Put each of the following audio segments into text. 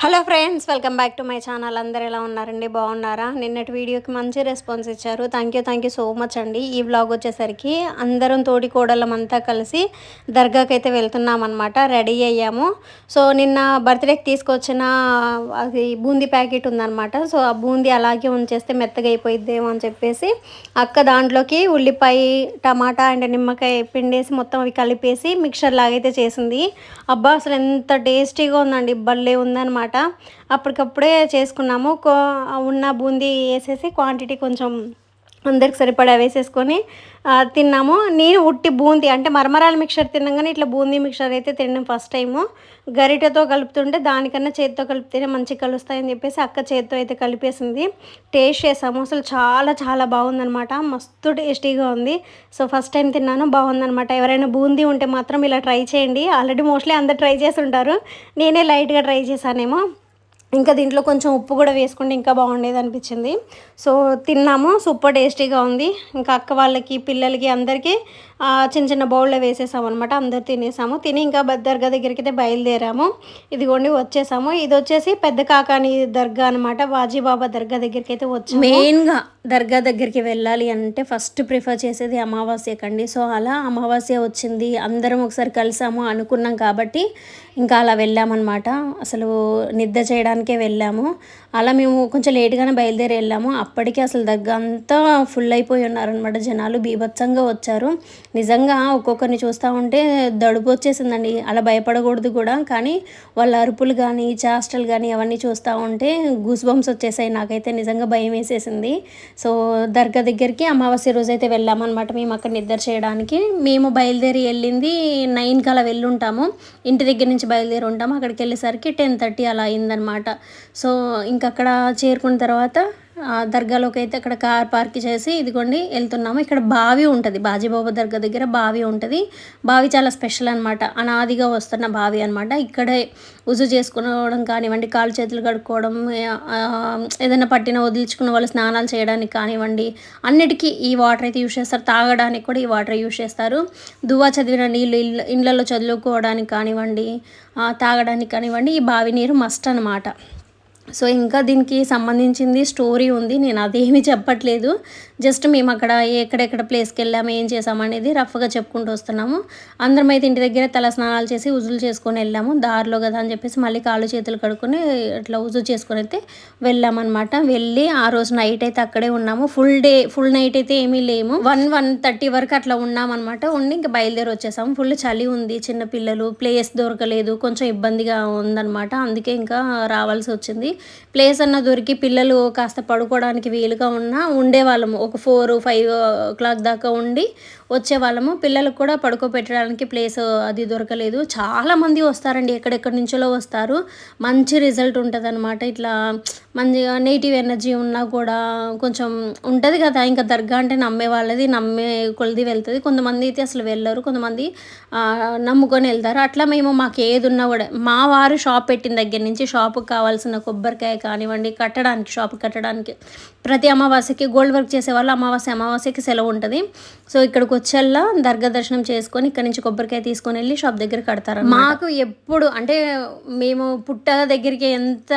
Hello friends welcome back to my channel. అందరు ఎలా ఉన్నారండి? బాగున్నారా? నిన్నటి వీడియోకి మంచి రెస్పాన్స్ ఇచ్చారు. Thank you thank you so much అండి. ఈ వ్లాగ్ వచ్చేసరికి అందరం తోడి కోడలమంతా అంతా కలిసి దర్గాకి అయితే వెళ్తున్నాం అనమాట రెడీ అయ్యాము. సో నిన్న బర్త్డేకి తీసుకొచ్చిన అది బూందీ ప్యాకెట్ ఉందన్నమాట. సో ఆ బూందీ అలాగే ఉంచేస్తే మెత్తగా అయిపోయిద్దేమో అని చెప్పేసి అక్క దాంట్లోకి ఉల్లిపాయ టమాటా అండ్ నిమ్మకాయ పిండేసి మొత్తం అవి కలిపేసి మిక్చర్ లాగైతే చేసింది. అబ్బా అసలు ఎంత టేస్టీగా ఉందండి. భలే ఉందన్నమాట. అప్పటికప్పుడే చేసుకున్నాము. కో ఉన్న బూందీ వేసేసి క్వాంటిటీ కొంచెం అందరికి సరిపడా వేసేసుకొని తిన్నాము. నేను ఉట్టి బూందీ అంటే మరమరాల మిక్చర్ తిన్నాగానే ఇట్లా బూందీ మిక్చర్ అయితే తిన్నాం ఫస్ట్ టైము. గరిటెతో కలుపుతుంటే దానికన్నా చేతితో కలిపితేనే మంచిగా కలుస్తాయని చెప్పేసి అక్క చేతితో అయితే కలిపేసింది. టేస్ట్ చేసాము అసలు చాలా చాలా బాగుందనమాట మస్తు టేస్టీగా ఉంది. సో ఫస్ట్ టైం తిన్నాను బాగుందనమాట ఎవరైనా బూందీ ఉంటే మాత్రం ఇలా ట్రై చేయండి. ఆల్రెడీ మోస్ట్లీ అందరు ట్రై చేసి ఉంటారు. నేనే లైట్గా ట్రై చేశానేమో. ఇంకా దీంట్లో కొంచెం ఉప్పు కూడా వేసుకుంటే ఇంకా బాగుండేది అనిపించింది. సో తిన్నాము. సూపర్ టేస్టీగా ఉంది. ఇంకా అక్క వాళ్ళకి పిల్లలకి అందరికీ చిన్న చిన్న బౌల్లో వేసేసాము అనమాట అందరు తినేసాము. తిని ఇంకా బ- దర్గా దగ్గరికి అయితే బయలుదేరాము. ఇదిగోండి వచ్చేసాము. ఇది వచ్చేసి పెద్ద కాకాని దర్గా అనమాట వాజీబాబా దర్గా దగ్గరికి అయితే వచ్చాము మెయిన్గా దర్గా దగ్గరికి వెళ్ళాలి అంటే ఫస్ట్ ప్రిఫర్ చేసేది అమావాస్య కండి. సో అలా అమావాస్య వచ్చింది. అందరం ఒకసారి కలిసాము అనుకున్నాం కాబట్టి ఇంకా అలా వెళ్ళామన్నమాట. అసలు నిద్ర చేయడానికే వెళ్ళాము. అలా మేము కొంచెం లేట్గానే బయలుదేరి వెళ్ళాము. అప్పటికి అసలు దగ్గర అంతా ఫుల్ అయిపోయి ఉన్నారనమాట జనాలు. బీభత్సంగా వచ్చారు. నిజంగా ఒక్కొక్కరిని చూస్తూ ఉంటే దడుపు వచ్చేసిందండి. అలా భయపడకూడదు కూడా. కానీ వాళ్ళ అరుపులు కానీ చేష్టలు కానీ అవన్నీ చూస్తూ ఉంటే గూస్ బంప్స్ వచ్చేసాయి. నాకైతే నిజంగా భయం వేసేసింది. సో దర్గా దగ్గరికి అమావాస్య రోజు అయితే వెళ్ళామన్నమాట. మేము అక్కడ నిద్ర చేయడానికి. మేము బయలుదేరి వెళ్ళింది నైన్కి అలా వెళ్ళుంటాము. ఇంటి దగ్గర నుంచి బయలుదేరి ఉంటాము. అక్కడికి వెళ్ళేసరికి టెన్ థర్టీ అలా అయిందనమాట సో ఇంకా అక్కడ చేరుకున్న తర్వాత దర్గాలోకి అయితే అక్కడ కార్ పార్క్ చేసి ఇదిగోండి వెళ్తున్నాము. ఇక్కడ బావి ఉంటుంది. బాజీబాబా దర్గా దగ్గర బావి ఉంటుంది. బావి చాలా స్పెషల్ అనమాట అనాదిగా వస్తున్న బావి అనమాట ఇక్కడే ఉజు చేసుకోవడం కానివ్వండి కాళ్ళు చేతులు కడుక్కోవడం ఏదైనా పట్టిన వదిలించుకున్న వాళ్ళు స్నానాలు చేయడానికి కానివ్వండి అన్నిటికీ ఈ వాటర్ అయితే యూస్ చేస్తారు. తాగడానికి కూడా ఈ వాటర్ యూస్ చేస్తారు. దువా చదివిన నీళ్ళు ఇళ్ళ ఇళ్ళల్లో చదువుకోవడానికి కానివ్వండి తాగడానికి కానివ్వండి ఈ బావి నీరు మస్ట్ అనమాట సో ఇంకా దీనికి సంబంధించింది స్టోరీ ఉంది నేను అదేమీ చెప్పట్లేదు. జస్ట్ మేము అక్కడ ఎక్కడెక్కడ ప్లేస్కి వెళ్ళాము ఏం చేసాము అనేది రఫ్గా చెప్పుకుంటూ వస్తున్నాము. అందరం అయితే ఇంటి దగ్గర తల స్నానాలు చేసి ఉజులు చేసుకొని వెళ్ళాము. దారిలో కదా అని చెప్పేసి మళ్ళీ కాళ్ళు చేతులు కడుక్కొని ఇట్లా ఉజు చేసుకొని అయితే వెళ్ళామన్నమాట. వెళ్ళి ఆ రోజు నైట్ అయితే అక్కడే ఉన్నాము. ఫుల్ డే ఫుల్ నైట్ అయితే ఏమీ లేము. వన్ వన్ థర్టీ వరకు అట్లా ఉన్నామన్నమాట. ఉండి ఇంకా బయలుదేరి వచ్చేసాము. ఫుల్ చలి ఉంది చిన్న పిల్లలు ప్లేస్ దొరకలేదు కొంచెం ఇబ్బందిగా ఉందన్నమాట. అందుకే ఇంకా రావాల్సి వచ్చింది. ప్లేస్ అన్న దొరికి పిల్లలు కాస్త పడుకోవడానికి వీలుగా ఉన్నా ఉండేవాళ్ళము ఒక ఫోర్ ఫైవ్ ఓ క్లాక్ దాకా ఉండి వచ్చేవాళ్ళము. పిల్లలకు కూడా పడుకోబెట్టడానికి ప్లేస్ అది దొరకలేదు. చాలా మంది వస్తారండి. ఎక్కడెక్కడి నుంచో వస్తారు. మంచి రిజల్ట్ ఉంటుంది అనమాట ఇట్లా మంచిగా నెగిటివ్ ఎనర్జీ ఉన్నా కూడా కొంచెం ఉంటుంది కదా. ఇంకా దర్గా అంటే నమ్మే వాళ్ళది నమ్మే కొలది వెళ్తుంది. కొంతమంది అయితే అసలు వెళ్ళరు. కొంతమంది నమ్ముకొని వెళ్తారు. అట్లా మేము మాకు ఏది ఉన్నా కూడా మా వారు షాప్ పెట్టిన దగ్గర నుంచి షాపుకి కావాల్సిన కొబ్బరికాయ కానివ్వండి కట్టడానికి షాప్ కట్టడానికి ప్రతి అమావాస్యకి గోల్డ్ వర్క్ చేసే వాళ్ళు అమావాస్య అమావాస్యకి సెలవు ఉంటుంది. సో ఇక్కడికి వచ్చేలా దర్గా దర్శనం చేసుకొని ఇక్కడ నుంచి కొబ్బరికాయ తీసుకొని వెళ్ళి షాప్ దగ్గర కడతారు మాకు ఎప్పుడు అంటే మేము పుట్ట దగ్గరికి ఎంత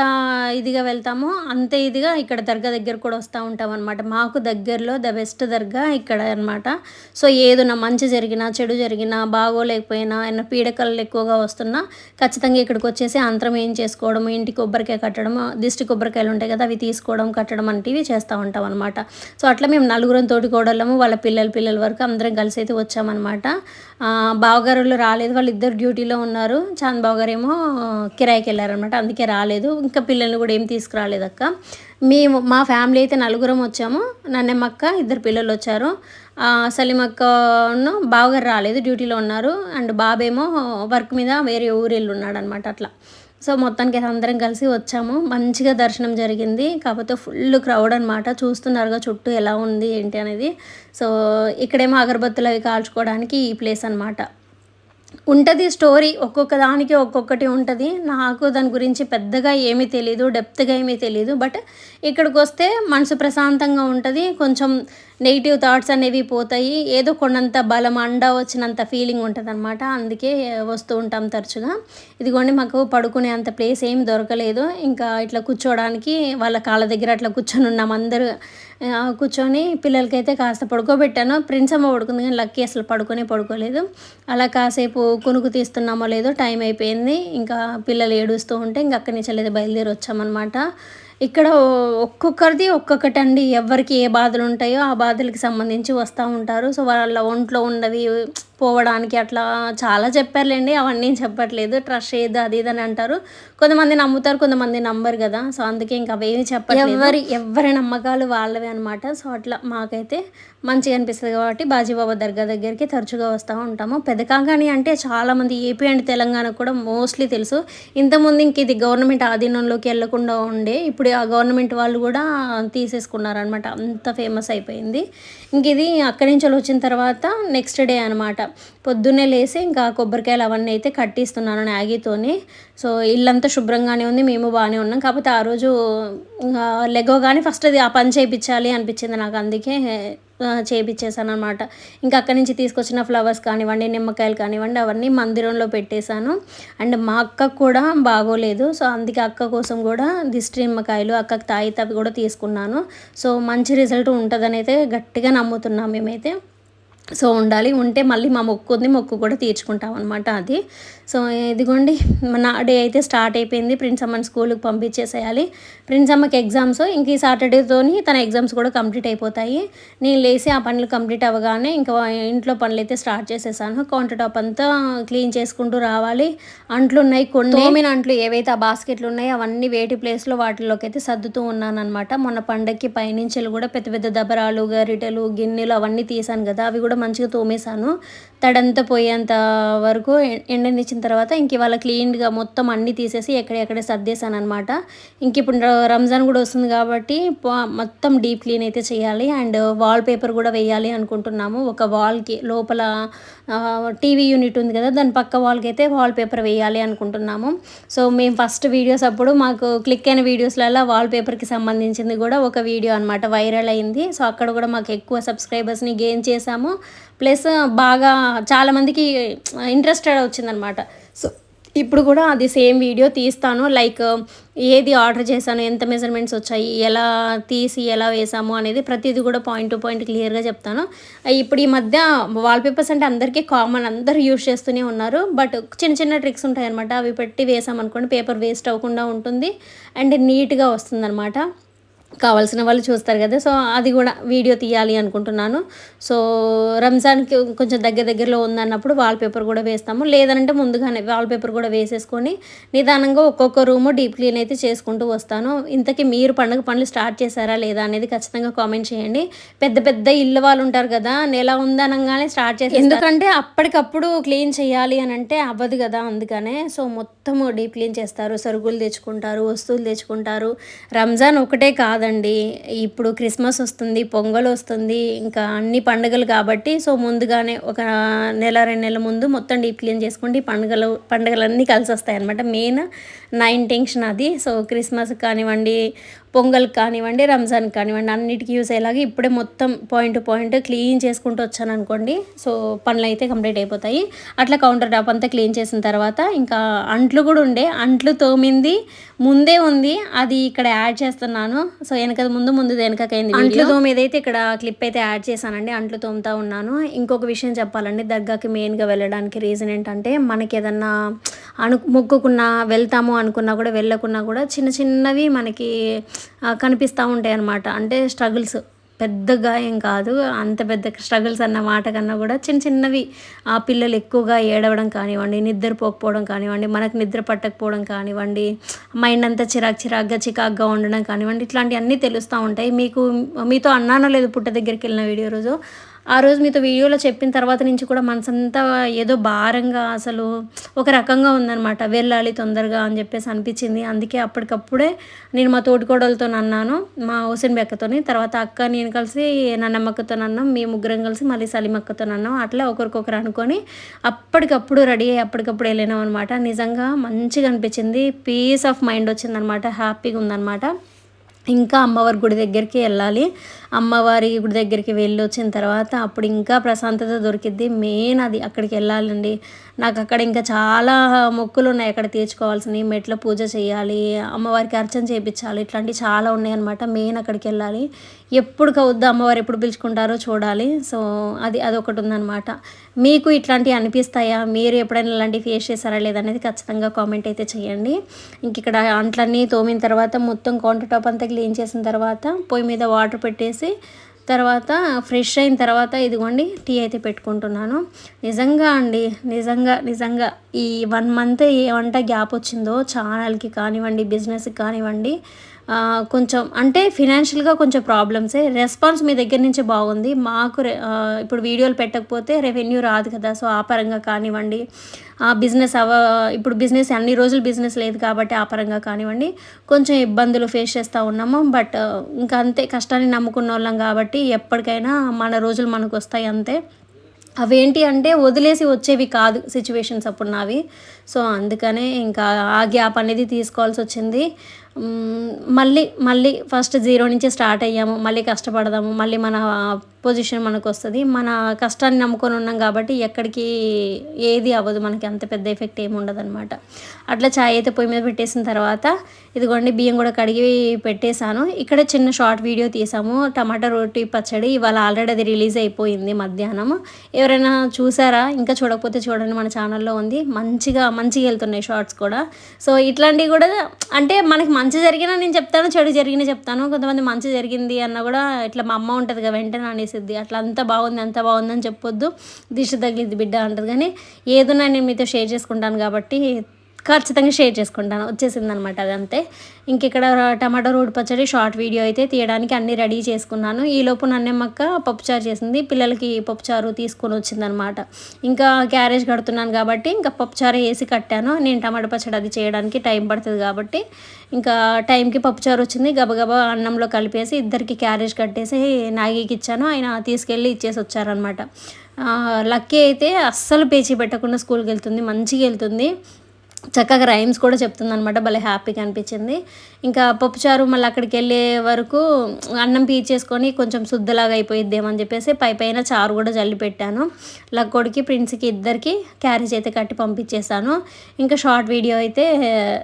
ఇదిగా వెళ్తామో అంతే ఇదిగా ఇక్కడ దర్గా దగ్గర కూడా వస్తూ ఉంటాం అనమాట మాకు దగ్గరలో ద బెస్ట్ దర్గా ఇక్కడ అనమాట సో ఏదైనా మంచి జరిగినా చెడు జరిగినా బాగోలేకపోయినా ఏమైనా పీడకలు ఎక్కువగా వస్తున్నా ఖచ్చితంగా ఇక్కడికి వచ్చేసి అంతరం ఏం చేసుకోవడం ఇంటి కొబ్బరికాయ కట్టడం దిష్టి కొబ్బరికాయలు ఉంటాయి కదా అవి తీసుకోవడం కట్టడం వంటివి చేస్తూ ఉంటాం అనమాట సో అట్లా మేము నలుగురం తోటి కోడళ్ళము వాళ్ళ పిల్లల పిల్లల వరకు అందరం కలిసి అయితే వచ్చామన్నమాట. ఆ, బావగారులు రాలేదు వాళ్ళు ఇద్దరు డ్యూటీలో ఉన్నారు. చాంద్ బావగారు ఏమో కిరాయికి వెళ్ళారనమాట అందుకే రాలేదు. ఇంకా పిల్లల్ని కూడా ఏం తీసుకురాలేదు అక్క మేము మా ఫ్యామిలీ అయితే నలుగురం వచ్చాము. నన్నెమ్మక్క ఇద్దరు పిల్లలు వచ్చారు. సలీమక్కను బావగారు రాలేదు డ్యూటీలో ఉన్నారు. అండ్ బాబేమో వర్క్ మీద వేరే ఊరు వెళ్ళి ఉన్నాడు అనమాట అట్లా. సో మొత్తానికి అందరం కలిసి వచ్చాము. మంచిగా దర్శనం జరిగింది. కాకపోతే ఫుల్ క్రౌడ్ అనమాట చూస్తున్నారుగా చుట్టూ ఎలా ఉంది ఏంటి అనేది. సో ఇక్కడేమో అగరబత్తులు అవి కాల్చుకోవడానికి ఈ ప్లేస్ అనమాట ఉంటుంది స్టోరీ ఒక్కొక్క దానికి ఒక్కొక్కటి ఉంటుంది. నాకు దాని గురించి పెద్దగా ఏమీ తెలియదు డెప్త్గా ఏమీ తెలియదు బట్ ఇక్కడికి వస్తే మనసు ప్రశాంతంగా ఉంటుంది. కొంచెం నెగిటివ్ థాట్స్ అనేవి పోతాయి. ఏదో కొన్నంత బలం అండ వచ్చినంత ఫీలింగ్ ఉంటుంది అనమాట అందుకే వస్తూ ఉంటాం తరచుగా. ఇదిగోండి మాకు పడుకునే అంత ప్లేస్ ఏం దొరకలేదు. ఇంకా ఇట్లా కూర్చోవడానికి వాళ్ళ కాళ్ళ దగ్గర అట్లా కూర్చొని ఉన్నాం అందరూ. కూర్చొని పిల్లలకైతే కాస్త పడుకోబెట్టాను. ప్రిన్స్ అమ్మ పడుకుంది కానీ లక్కీ అసలు పడుకొని పడుకోలేదు. అలా కాసేపు కొనుకు తీస్తున్నామో లేదో టైం అయిపోయింది. ఇంకా పిల్లలు ఏడుస్తూ ఉంటే ఇంకా అక్కడి నుంచి లేదా బయలుదేరి వచ్చామన్నమాట. ఇక్కడ ఒక్కొక్కరిది ఒక్కొక్కటి అండి ఎవరికి ఏ బాధలు ఉంటాయో ఆ బాధలకు సంబంధించి వస్తూ ఉంటారు. సో వాళ్ళ ఒంట్లో ఉన్నవి పోవడానికి అట్లా చాలా చెప్పారులేండి. అవన్నీ చెప్పట్లేదు. ట్రస్ట్ చేయదు అది ఇది అని అంటారు. కొంతమంది నమ్ముతారు కొంతమంది నమ్మరు కదా. సో అందుకే ఇంకా అవేమి చెప్పట్లేదు. ఎవరి ఎవరి నమ్మకాలు వాళ్ళవే అనమాట సో అట్లా మాకైతే మంచిగా అనిపిస్తుంది కాబట్టి బాజీబాబా దర్గా దగ్గరికి తరచుగా వస్తూ ఉంటాము. పెదకాగాని అంటే చాలామంది ఏపీ అండ్ తెలంగాణ కూడా మోస్ట్లీ తెలుసు. ఇంతకుముందు ఇంక ఇది గవర్నమెంట్ ఆధీనంలోకి వెళ్ళకుండా ఉండే ఇప్పుడు ఆ గవర్నమెంట్ వాళ్ళు కూడా తీసేసుకున్నారనమాట అంత ఫేమస్ అయిపోయింది. ఇంక ఇది అక్కడి నుంచి వచ్చిన తర్వాత నెక్స్ట్ డే అనమాట పొద్దున్నే లేసి ఇంకా కొబ్బరికాయలు అవన్నీ అయితే కట్టిస్తున్నాను నాగితోని సో ఇల్లంతా శుభ్రంగానే ఉంది మేము బాగానే ఉన్నాం. కాకపోతే ఆ రోజు లెగోగానే ఫస్ట్ అది ఆ పని చేయించాలి అనిపించింది నాకు అందుకే చేయించేసాను అనమాట ఇంకా అక్కడి నుంచి తీసుకొచ్చిన ఫ్లవర్స్ కానివ్వండి నిమ్మకాయలు కానివ్వండి అవన్నీ మందిరంలో పెట్టేశాను. అండ్ మా అక్కకు కూడా బాగోలేదు సో అందుకే అక్క కోసం కూడా దిష్టి నిమ్మకాయలు అక్కకు తాయి అవి కూడా తీసుకున్నాను. సో మంచి రిజల్ట్ ఉంటుందని అయితే గట్టిగా నమ్ముతున్నాం మేమైతే. సో ఉండాలి. ఉంటే మళ్ళీ మా మొక్కు ఉంది మొక్కు కూడా తీర్చుకుంటాం అనమాట అది. సో ఇదిగోండి నా డే అయితే స్టార్ట్ అయిపోయింది. ప్రిన్స్ అమ్మని స్కూల్కి పంపించేసేయాలి. ప్రిన్స్ అమ్మకి ఎగ్జామ్స్ ఇంక ఈ సాటర్డేతోని తన ఎగ్జామ్స్ కూడా కంప్లీట్ అయిపోతాయి. నేను లేసి ఆ పనులు కంప్లీట్ అవ్వగానే ఇంకా ఇంట్లో పనులు అయితే స్టార్ట్ చేసేసాను. కౌంటర్ టాప్ అంతా క్లీన్ చేసుకుంటూ రావాలి. అంట్లు ఉన్నాయి కొన్ని. తోమిన అంట్లు ఏవైతే ఆ బాస్కెట్లు ఉన్నాయో అవన్నీ వేటి ప్లేస్లో వాటిలోకి అయితే సర్దుతూ ఉన్నాను అనమాట మొన్న పండక్కి పైనుంచి కూడా పెద్ద పెద్ద దబరాలు గరిటెలు గిన్నెలు అవన్నీ తీసాను కదా. అవి కూడా మంచిగా తోమేశాను. తడంతా పోయేంత వరకు ఎండనిచ్చిన తర్వాత ఇంక ఇవాళ క్లీన్గా మొత్తం అన్నీ తీసేసి ఎక్కడెక్కడ సర్దేశాను అనమాట ఇంక ఇప్పుడు రంజాన్ కూడా వస్తుంది కాబట్టి మొత్తం డీప్ క్లీన్ అయితే చేయాలి. అండ్ వాల్ పేపర్ కూడా వేయాలి అనుకుంటున్నాము. ఒక వాల్కి లోపల టీవీ యూనిట్ ఉంది కదా దాని పక్క వాల్కి అయితే వాల్ పేపర్ వేయాలి అనుకుంటున్నాము. సో మేము ఫస్ట్ వీడియోస్ అప్పుడు మాకు క్లిక్ అయిన వీడియోస్లలో వాల్ పేపర్కి సంబంధించింది కూడా ఒక వీడియో అనమాట వైరల్ అయింది. సో అక్కడ కూడా మాకు ఎక్కువ సబ్స్క్రైబర్స్ని గెయిన్ చేసాము ప్లస్ బాగా చాలామందికి ఇంట్రెస్టెడ్ వచ్చిందనమాట. సో ఇప్పుడు కూడా అది సేమ్ వీడియో తీస్తాను. లైక్ ఏది ఆర్డర్ చేశాను ఎంత మెజర్మెంట్స్ వచ్చాయి ఎలా తీసి ఎలా వేసాము అనేది ప్రతిదీ కూడా పాయింట్ టు పాయింట్ క్లియర్గా చెప్తాను. ఇప్పుడు ఈ మధ్య వాల్పేపర్స్ అంటే అందరికీ కామన్ అందరూ యూజ్ చేస్తూనే ఉన్నారు. బట్ చిన్న చిన్న ట్రిక్స్ ఉంటాయి అనమాట అవి పెట్టి వేసామనుకోండి పేపర్ వేస్ట్ అవ్వకుండా ఉంటుంది. అండ్ నీట్గా వస్తుందన్నమాట. కావాల్సిన వాళ్ళు చూస్తారు కదా. సో అది కూడా వీడియో తీయాలి అనుకుంటున్నాను. సో రంజాన్కి కొంచెం దగ్గర దగ్గరలో ఉందన్నప్పుడు వాల్ పేపర్ కూడా వేస్తాము. లేదంటే ముందుగానే వాల్ పేపర్ కూడా వేసేసుకొని నిదానంగా ఒక్కొక్క రూము డీప్ క్లీన్ అయితే చేసుకుంటూ వస్తాను. ఇంతకీ మీరు పండుగ పనులు స్టార్ట్ చేశారా లేదా అనేది ఖచ్చితంగా కామెంట్ చేయండి. పెద్ద పెద్ద ఇల్లు వాళ్ళు ఉంటారు కదా నెల ఉందనగానే స్టార్ట్ చేసి ఎందుకంటే అప్పటికప్పుడు క్లీన్ చేయాలి అని అంటే అవ్వదు కదా అందుకనే. సో మొత్తం మొత్తము డీప్ క్లీన్ చేస్తారు సరుకులు తెచ్చుకుంటారు వస్తువులు తెచ్చుకుంటారు. రంజాన్ ఒకటే కాదండి. ఇప్పుడు క్రిస్మస్ వస్తుంది పొంగల్ వస్తుంది ఇంకా అన్ని పండుగలు కాబట్టి సో ముందుగానే ఒక నెల రెండు నెలల ముందు మొత్తం డీప్ క్లీన్ చేసుకుంటే పండుగలు పండుగలన్నీ కలిసి వస్తాయి అనమాట మెయిన్ నా ఇంటెన్షన్ అది. సో క్రిస్మస్ కానివ్వండి పొంగల్ కానివ్వండి రంజాన్ కానివ్వండి అన్నిటికీ యూస్ అయ్యేలాగా ఇప్పుడే మొత్తం పాయింట్ పాయింట్ క్లీన్ చేసుకుంటూ వచ్చాను అనుకోండి. సో పనులు అయితే కంప్లీట్ అయిపోతాయి. అట్లా కౌంటర్ టాప్ అంతా క్లీన్ చేసిన తర్వాత ఇంకా అంట్లు కూడా ఉండే. అంట్లు తోమింది ముందే ఉంది. అది ఇక్కడ యాడ్ చేస్తున్నాను. సో వెనక ముందు ముందు వెనకకైంది అంట్లు తోమి ఏదైతే ఇక్కడ క్లిప్ అయితే యాడ్ చేశానండి. అంట్లు తోముతా ఉన్నాను. ఇంకొక విషయం చెప్పాలండి. దర్గాకి మెయిన్గా వెళ్ళడానికి రీజన్ ఏంటంటే మనకి ఏదన్నా అను మొక్కుకున్నా వెళ్తాము అనుకున్నా కూడా వెళ్ళకున్నా కూడా చిన్న చిన్నవి మనకి కనిపిస్తూ ఉంటాయి అన్నమాట. అంటే స్ట్రగుల్స్ పెద్దగా ఏం కాదు. అంత పెద్ద స్ట్రగుల్స్ అన్న మాట కన్నా కూడా చిన్న చిన్నవి. ఆ పిల్లలు ఎక్కువగా ఏడవడం కానివ్వండి నిద్రపోకపోవడం కానివ్వండి మనకు నిద్ర పట్టకపోవడం కానివ్వండి మైండ్ అంతా చిరాకు చిరాగ్గా చికాగ్గా ఉండడం కానివ్వండి ఇట్లాంటివన్నీ తెలుస్తూ ఉంటాయి. మీకు మీతో అన్నానో లేదు పుట్ట దగ్గరికి వెళ్ళిన వీడియో రోజు. ఆ రోజు మీతో వీడియోలో చెప్పిన తర్వాత నుంచి కూడా మనసంతా ఏదో భారంగా అసలు ఒక రకంగా ఉందన్నమాట. వెళ్ళాలి తొందరగా అని చెప్పేసి అనిపించింది. అందుకే అప్పటికప్పుడే నేను మా తోటికోడలతో అన్నాను మా హుసేన్ బెక్కతోని తర్వాత అక్క నేను కలిసి నన్నమ్మక్కతో అన్నాం మీ ముగ్గురం కలిసి మళ్ళీ సలీమక్కతో అన్నాం. అట్లా ఒకరికొకరు అనుకొని అప్పటికప్పుడు రెడీ అయ్యి అప్పటికప్పుడు వెళ్ళినాం అనమాట నిజంగా మంచిగా అనిపించింది. పీస్ ఆఫ్ మైండ్ వచ్చిందనమాట హ్యాపీగా ఉందన్నమాట. ఇంకా అమ్మవారి గుడి దగ్గరికి వెళ్ళాలి. అమ్మవారి గుడి దగ్గరికి వెళ్ళి వచ్చిన తర్వాత అప్పుడు ఇంకా ప్రశాంతత దొరికిద్ది. మెయిన్ అది అక్కడికి వెళ్ళాలండి. నాకు అక్కడ ఇంకా చాలా మొక్కులు ఉన్నాయి అక్కడ తీర్చుకోవాల్సినవి. మెట్ల పూజ చేయాలి అమ్మవారికి అర్చన చేయించాలి ఇట్లాంటివి చాలా ఉన్నాయన్నమాట. మెయిన్ అక్కడికి వెళ్ళాలి. ఎప్పుడు కవుద్దు అమ్మవారు ఎప్పుడు పిలుచుకుంటారో చూడాలి. సో అది అదొకటి ఉందన్నమాట. మీకు ఇట్లాంటివి అనిపిస్తాయా? మీరు ఎప్పుడైనా ఇలాంటివి ఫేస్ చేశారా లేదనేది ఖచ్చితంగా కామెంట్ అయితే చేయండి. ఇంక ఇక్కడ అంట్లన్నీ తోమిన తర్వాత మొత్తం కౌంటర్ టాప్ అంతా క్లీన్ చేసిన తర్వాత పొయ్యి మీద వాటర్ పెట్టేసి తర్వాత ఫ్రెష్ అయిన తర్వాత ఇదిగోండి టీ అయితే పెట్టుకుంటున్నాను. నిజంగా అండి నిజంగా నిజంగా ఈ వన్ మంత్ ఏ వంట గ్యాప్ వచ్చిందో ఛానల్కి కానివ్వండి బిజినెస్కి కానివ్వండి కొంచెం అంటే ఫినాన్షియల్గా కొంచెం ప్రాబ్లమ్సే రెస్పాన్స్ మీ దగ్గర నుంచి బాగుంది. మాకు ఇప్పుడు వీడియోలు పెట్టకపోతే రెవెన్యూ రాదు కదా. సో ఆ పరంగా కానివ్వండి. బిజినెస్ అవ ఇప్పుడు బిజినెస్ అన్ని రోజులు బిజినెస్ లేదు కాబట్టి ఆ పరంగా కానివ్వండి. కొంచెం ఇబ్బందులు ఫేస్ చేస్తూ ఉన్నాము. బట్ ఇంకా అంతే. కష్టాన్ని నమ్ముకున్న వాళ్ళం కాబట్టి ఎప్పటికైనా మన రోజులు మనకు వస్తాయి అంతే. అవేంటి అంటే వదిలేసి వచ్చేవి కాదు సిచ్యువేషన్స్ అప్పుడు నావి. సో అందుకనే ఇంకా ఆ గ్యాప్ అనేది తీసుకోవాల్సి వచ్చింది. మళ్ళీ మళ్ళీ ఫస్ట్ జీరో నుంచి స్టార్ట్ అయ్యాము. మళ్ళీ కష్టపడదాము. మళ్ళీ మన పొజిషన్ మనకు వస్తుంది మన కష్టాన్ని నమ్ముకొని ఉన్నాం కాబట్టి ఎక్కడికి ఏది అవ్వదు. మనకి అంత పెద్ద ఎఫెక్ట్ ఏమి ఉండదు అనమాట అట్లా ఛాయ్ అయితే పొయ్యి మీద పెట్టేసిన తర్వాత ఇదిగోండి బియ్యం కూడా కడిగి పెట్టేశాను. ఇక్కడ చిన్న షార్ట్ వీడియో తీసాము. టమాటా రోటీ పచ్చడి ఇవాళ ఆల్రెడీ అది రిలీజ్ అయిపోయింది మధ్యాహ్నం ఎవరైనా చూసారా? ఇంకా చూడకపోతే చూడండి మన ఛానల్లో ఉంది. మంచిగా మంచిగా వెళ్తున్నాయి షార్ట్స్ కూడా. సో ఇట్లాంటివి కూడా అంటే మనకి మంచి జరిగినా నేను చెప్తాను చెడు జరిగినా చెప్తాను. కొంతమంది మంచి జరిగింది అన్న కూడా ఇట్లా మా అమ్మ ఉంటుంది కదా వెంటనే అనేసిద్ది అట్లా అంత బాగుంది అంత బాగుందని చెప్పొద్దు. దిశ తగిలిద్ది బిడ్డ అంటది. కానీ ఏదైనా నేను మీతో షేర్ చేసుకుంటాను కాబట్టి ఖచ్చితంగా షేర్ చేసుకుంటాను. వచ్చేసింది అనమాట అదంతే ఇంక ఇక్కడ టమాటో రోడ్ పచ్చడి షార్ట్ వీడియో అయితే తీయడానికి అన్నీ రెడీ చేసుకున్నాను. ఈలోపు నన్నెమ్మక్క పప్పుచారు చేసింది. పిల్లలకి పప్పుచారు తీసుకొని వచ్చిందనమాట. ఇంకా క్యారేజ్ కడుతున్నాను కాబట్టి ఇంకా పప్పుచారు వేసి కట్టాను. నేను టమాటో పచ్చడి అది చేయడానికి టైం పడుతుంది కాబట్టి ఇంకా టైంకి పప్పుచారు వచ్చింది. గబగబా అన్నంలో కలిపేసి ఇద్దరికి క్యారేజ్ కట్టేసి నాగికి ఇచ్చాను. ఆయన తీసుకెళ్ళి ఇచ్చేసి వచ్చారనమాట. లక్కీ అయితే అస్సలు పేచీ పెట్టకుండా స్కూల్కి వెళ్తుంది. మంచిగా వెళ్తుంది. చక్కగా రైమ్స్ కూడా చెప్తుంది అనమాట భలే హ్యాపీగా అనిపించింది. ఇంకా పప్పుచారు మళ్ళీ అక్కడికి వెళ్ళే వరకు అన్నం పీచేసుకొని కొంచెం శుద్ధలాగా అయిపోయిద్దేమని చెప్పేసి పై పైన చారు కూడా జల్లి పెట్టాను. లక్కోడికి ప్రిన్స్కి ఇద్దరికి క్యారేజ్ అయితే కట్టి పంపించేశాను. ఇంకా షార్ట్ వీడియో అయితే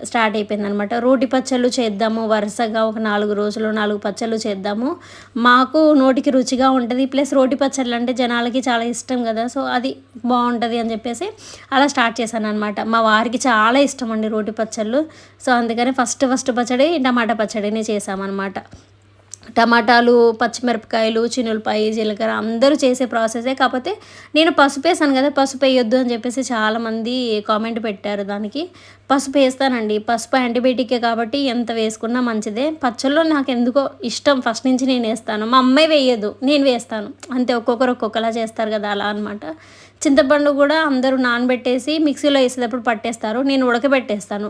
స్టార్ట్ అయిపోయింది అనమాట రోటి పచ్చళ్ళు చేద్దాము వరుసగా ఒక నాలుగు రోజులు నాలుగు పచ్చళ్ళు చేద్దాము. మాకు నోటికి రుచిగా ఉంటుంది ప్లస్ రోటి పచ్చళ్ళు అంటే జనాలకి చాలా ఇష్టం కదా సో అది బాగుంటుంది అని చెప్పేసి అలా స్టార్ట్ చేశాను అనమాట మా వారికి చాలా చాలా ఇష్టం అండి రోటి పచ్చళ్ళు. సో అందుకని ఫస్ట్ ఫస్ట్ పచ్చడి టమాటా పచ్చడినే చేసామన్నమాట టమాటాలు పచ్చిమిరపకాయలు చినులపాయ జీలకర్ర అందరూ చేసే ప్రాసెసే. కాకపోతే నేను పసుపు వేసాను కదా పసుపు వేయొద్దు అని చెప్పేసి చాలామంది కామెంట్ పెట్టారు దానికి. పసుపు వేస్తానండి. పసుపు యాంటీబయాటికే కాబట్టి ఎంత వేసుకున్నా మంచిదే. పచ్చళ్ళు నాకు ఎందుకో ఇష్టం. ఫస్ట్ నుంచి నేను వేస్తాను. మా అమ్మాయి వేయదు. నేను వేస్తాను. అంతే ఒక్కొక్కరు ఒక్కొక్కలా చేస్తారు కదా అలా అనమాట చింతపండు కూడా అందరూ నానబెట్టేసి మిక్సీలో వేసేటప్పుడు పట్టేస్తారు. నేను ఉడకబెట్టేస్తాను.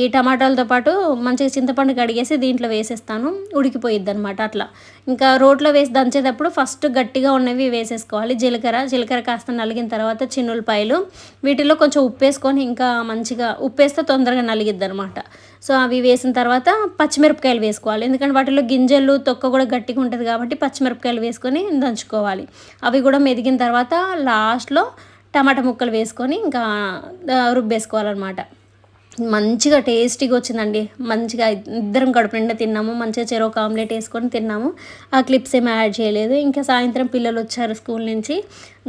ఈ టమాటాలతో పాటు మంచిగా చింతపండు కడిగేసి దీంట్లో వేసేస్తాను. ఉడికిపోయిద్ది అనమాట అట్లా. ఇంకా రోట్లో వేసి దంచేటప్పుడు ఫస్ట్ గట్టిగా ఉన్నవి వేసేసుకోవాలి. జీలకర్ర జీలకర్ర కాస్త నలిగిన తర్వాత చిన్నులపాయలు. వీటిలో కొంచెం ఉప్పు వేసుకొని ఇంకా మంచిగా ఉప్పు వేస్తే తొందరగా నలిగిద్ది అనమాట సో అవి వేసిన తర్వాత పచ్చిమిరపకాయలు వేసుకోవాలి. ఎందుకంటే వాటిలో గింజలు తొక్క కూడా గట్టిగా ఉంటుంది కాబట్టి పచ్చిమిరపకాయలు వేసుకొని దంచుకోవాలి. అవి కూడా మెదిగిన తర్వాత లాస్ట్లో టమాటా ముక్కలు వేసుకొని ఇంకా రుబ్బేసుకోవాలన్నమాట. మంచిగా టేస్టీగా వచ్చిందండి. మంచిగా ఇద్దరం కడుపు నిండా తిన్నాము. మంచిగా చెరొక ఆమ్లెట్ వేసుకొని తిన్నాము. ఆ క్లిప్స్ ఏమి యాడ్ చేయలేదు. ఇంకా సాయంత్రం పిల్లలు వచ్చారు స్కూల్ నుంచి.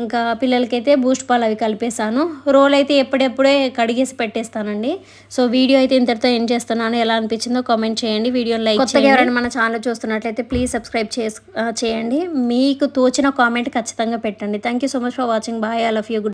ఇంకా పిల్లలకైతే బూస్ట్ పాలు అవి కలిపేశాను. రోల్ అయితే ఎప్పుడెప్పుడే కడిగేసి పెట్టేస్తానండి. సో వీడియో అయితే ఇంతటితో ఏం చేస్తున్నాను. ఎలా అనిపించిందో కామెంట్ చేయండి. వీడియో లైక్ కొత్తగా ఎవరైనా మన ఛానల్ చూస్తున్నట్లయితే ప్లీజ్ సబ్స్క్రైబ్ చేసి చేయండి. మీకు తోచిన కామెంట్ ఖచ్చితంగా పెట్టండి. Thank you so much for watching bye I love you good